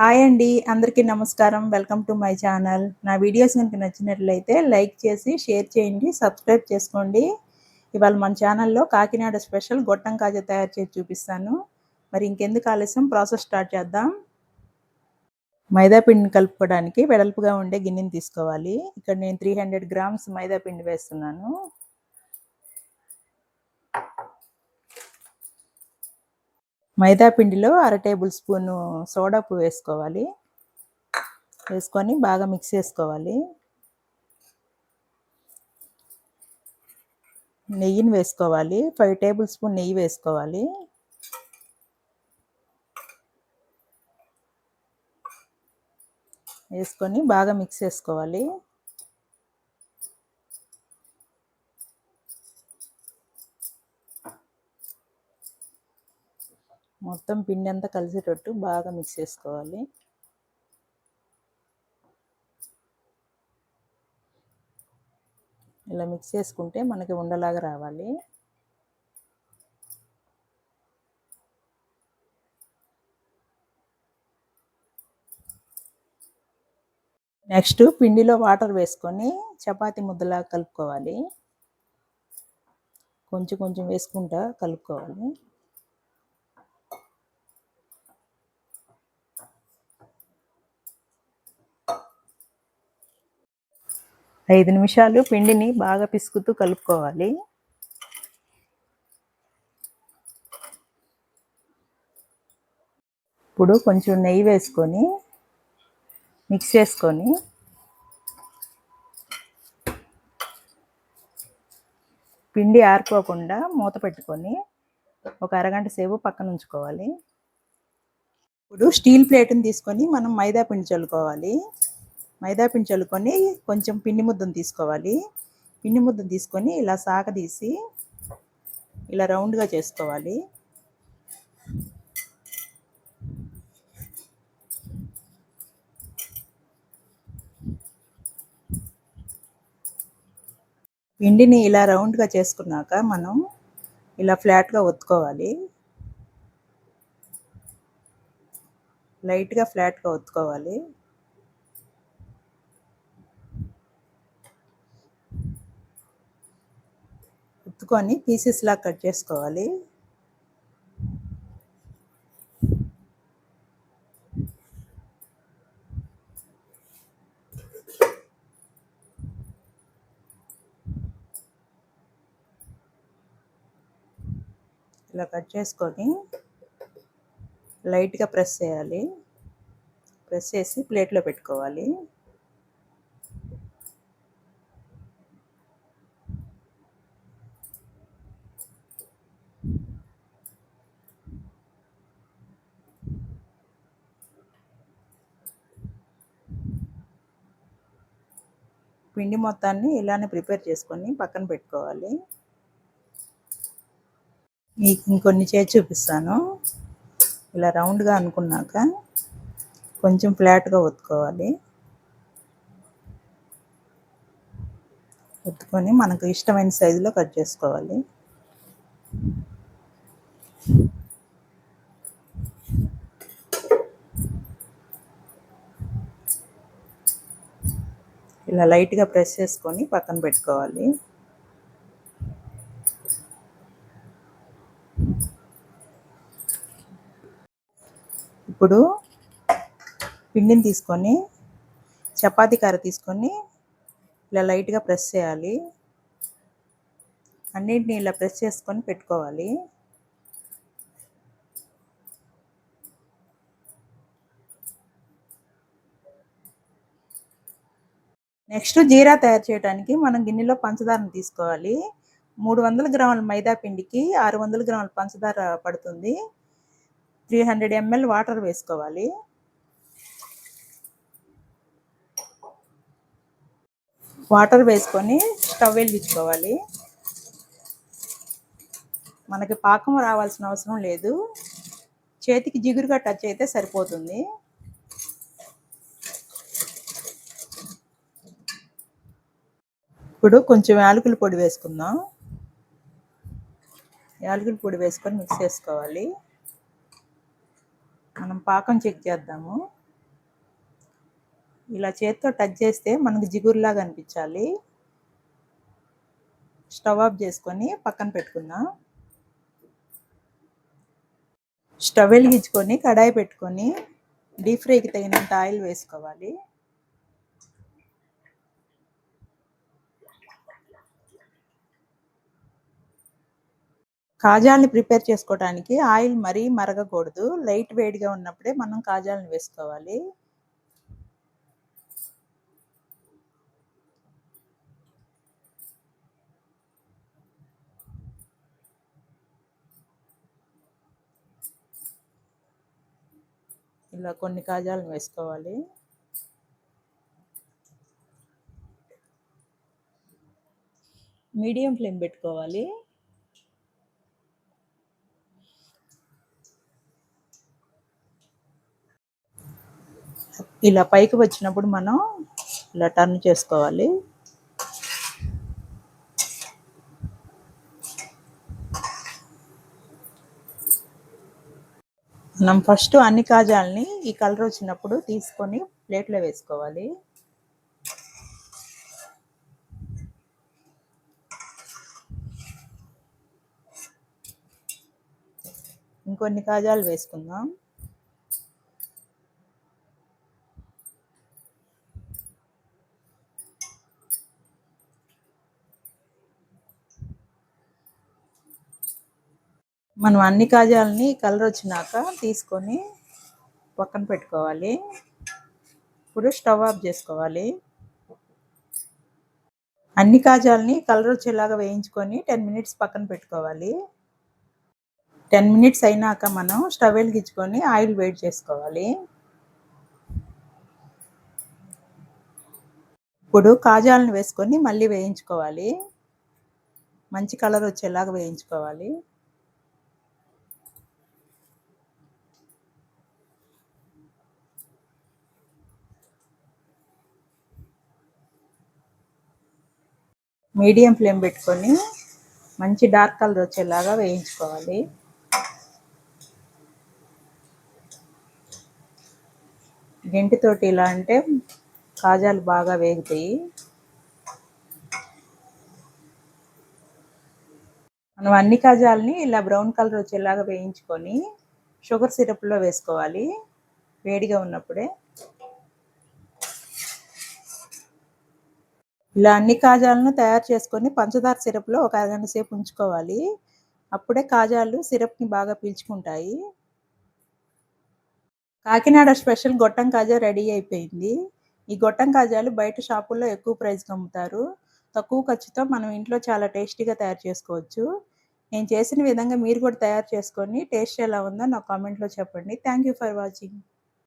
Hi అండి అందరికీ నమస్కారం. Welcome to my channel. నా వీడియోస్ కనుక నచ్చినట్లయితే లైక్ చేసి షేర్ చేయండి సబ్స్క్రైబ్ చేసుకోండి. ఇవాళ మన ఛానల్లో కాకినాడ స్పెషల్ గొట్టం కాజా తయారు చేసి చూపిస్తాను. మరి ఇంకెందుకు ఆలస్యం? ప్రాసెస్ స్టార్ట్ చేద్దాం. మైదాపిండిని కలుపుకోవడానికి వెడల్పుగా ఉండే గిన్నెని తీసుకోవాలి. ఇక్కడ నేను త్రీ హండ్రెడ్ గ్రామ్స్ మైదాపిండి వేస్తున్నాను. మైదాపిండిలో అర టేబుల్ స్పూను సోడాపు వేసుకోవాలి. వేసుకొని బాగా మిక్స్ చేసుకోవాలి. నెయ్యిని వేసుకోవాలి. ఫైవ్ టేబుల్ స్పూన్ నెయ్యి వేసుకోవాలి. వేసుకొని బాగా మిక్స్ చేసుకోవాలి. మొత్తం పిండి అంతా కలిసేటట్టు బాగా మిక్స్ చేసుకోవాలి. ఇలా మిక్స్ చేసుకుంటే మనకి ఉండలాగా రావాలి. నెక్స్ట్ పిండిలో వాటర్ వేసుకొని చపాతి ముద్దలా కలుపుకోవాలి. కొంచెం కొంచెం వేసుకుంటా కలుపుకోవాలి. ఐదు నిమిషాలు పిండిని బాగా పిసుకుతూ కలుపుకోవాలి. ఇప్పుడు కొంచెం నెయ్యి వేసుకొని మిక్స్ చేసుకొని పిండి ఆరిపోకుండా మూత పెట్టుకొని ఒక అరగంట సేపు పక్కన ఉంచుకోవాలి. ఇప్పుడు స్టీల్ ప్లేట్ని తీసుకొని మనం మైదా పిండి చల్లుకోవాలి. మైదా పిండి చల్లుకొని కొంచెం పిండి ముద్దను తీసుకోవాలి. పిండి ముద్దను తీసుకొని ఇలా సాగదీసి ఇలా రౌండ్గా చేసుకోవాలి. పిండిని ఇలా రౌండ్గా చేసుకున్నాక మనం ఇలా ఫ్లాట్గా ఒత్తుకోవాలి. లైట్గా ఫ్లాట్గా ఒత్తుకోవాలి. ఎత్తుకొని పీసెస్లా కట్ చేసుకోవాలి. ఇలా కట్ చేసుకొని లైట్గా ప్రెస్ చేయాలి. ప్రెస్ చేసి ప్లేట్లో పెట్టుకోవాలి. పిండి మొత్తాన్ని ఇలానే ప్రిపేర్ చేసుకొని పక్కన పెట్టుకోవాలి. మీకు ఇంకొన్ని చేసి చూపిస్తాను. ఇలా రౌండ్గా అనుకున్నాక కొంచెం ఫ్లాట్గా ఒత్తుకోవాలి. ఒత్తుకొని మనకు ఇష్టమైన సైజులో కట్ చేసుకోవాలి. ఇలా లైట్గా ప్రెస్ చేసుకొని పక్కన పెట్టుకోవాలి. ఇప్పుడు పిండిని తీసుకొని చపాతి కర్ర తీసుకొని ఇలా లైట్గా ప్రెస్ చేయాలి. అన్నింటినీ ఇలా ప్రెస్ చేసుకొని పెట్టుకోవాలి. నెక్స్ట్ జీరా తయారు చేయడానికి మనం గిన్నెలో పంచదారను తీసుకోవాలి. మూడు వందల గ్రాముల మైదా పిండికి ఆరు వందల గ్రాముల పంచదార పడుతుంది. త్రీ హండ్రెడ్ ఎంఎల్ వాటర్ వేసుకోవాలి. వాటర్ వేసుకొని స్టవ్ వెలిగించుకోవాలి. మనకి పాకం రావాల్సిన అవసరం లేదు. చేతికి జిగురుగా టచ్ అయితే సరిపోతుంది. ఇప్పుడు కొంచెం యాలకుల పొడి వేసుకుందాం. యాలకుల పొడి వేసుకొని మిక్స్ చేసుకోవాలి. మనం పాకం చెక్ చేద్దాము. ఇలా చేత్తో టచ్ చేస్తే మనకు జిగురులాగా అనిపించాలి. స్టవ్ ఆఫ్ చేసుకొని పక్కన పెట్టుకుందాం. స్టవ్ వెలిగించుకొని కడాయి పెట్టుకొని డీప్ ఫ్రైకి తగినంత ఆయిల్ వేసుకోవాలి. కాజాల్ని ప్రిపేర్ చేసుకోవడానికి ఆయిల్ మరీ మరగకూడదు. లైట్ వేడిగా ఉన్నప్పుడే మనం కాజాల్ని వేసుకోవాలి. ఇలా కొన్ని కాజాలను వేసుకోవాలి. మీడియం ఫ్లేమ్ పెట్టుకోవాలి. ఇలా పైకి వచ్చినప్పుడు మనం ఇలా టర్న్ చేసుకోవాలి. మనం ఫస్ట్ అన్ని కాజాలని ఈ కలర్ వచ్చినప్పుడు తీసుకొని ప్లేట్లో వేసుకోవాలి. ఇంకొన్ని కాజాలు వేసుకుందాం. మనం అన్ని కాజాలని కలర్ వచ్చినాక తీసుకొని పక్కన పెట్టుకోవాలి. ఇప్పుడు స్టవ్ ఆఫ్ చేసుకోవాలి. అన్ని కాజాలని కలర్ వచ్చేలాగా వేయించుకొని టెన్ మినిట్స్ పక్కన పెట్టుకోవాలి. టెన్ మినిట్స్ అయినాక మనం స్టవ్ వెలిగించుకొని ఆయిల్ వేడి చేసుకోవాలి. ఇప్పుడు కాజాలను వేసుకొని మళ్ళీ వేయించుకోవాలి. మంచి కలర్ వచ్చేలాగా వేయించుకోవాలి. మీడియం ఫ్లేమ్ పెట్టుకొని మంచి డార్క్ కలర్ వచ్చేలాగా వేయించుకోవాలి. గెంటితోటి ఇలా అంటే కాజాలు బాగా వేగుతాయి. మనం అన్ని కాజాలని ఇలా బ్రౌన్ కలర్ వచ్చేలాగా వేయించుకొని షుగర్ సిరప్లో వేసుకోవాలి. వేడిగా ఉన్నప్పుడే ఇలా అన్ని కాజాలను తయారు చేసుకొని పంచదార సిరప్లో ఒక అరగంట సేపు ఉంచుకోవాలి. అప్పుడే కాజాలు సిరప్ని బాగా పీల్చుకుంటాయి. కాకినాడ స్పెషల్ గొట్టం కాజా రెడీ అయిపోయింది. ఈ గొట్టం కాజాలు బయట షాపుల్లో ఎక్కువ ప్రైస్కి అమ్ముతారు తక్కువ ఖర్చుతో మనం ఇంట్లో చాలా టేస్టీగా తయారు చేసుకోవచ్చు. నేను చేసిన విధంగా మీరు కూడా తయారు చేసుకొని టేస్ట్ ఎలా ఉందో నా కామెంట్లో చెప్పండి. Thank you for watching.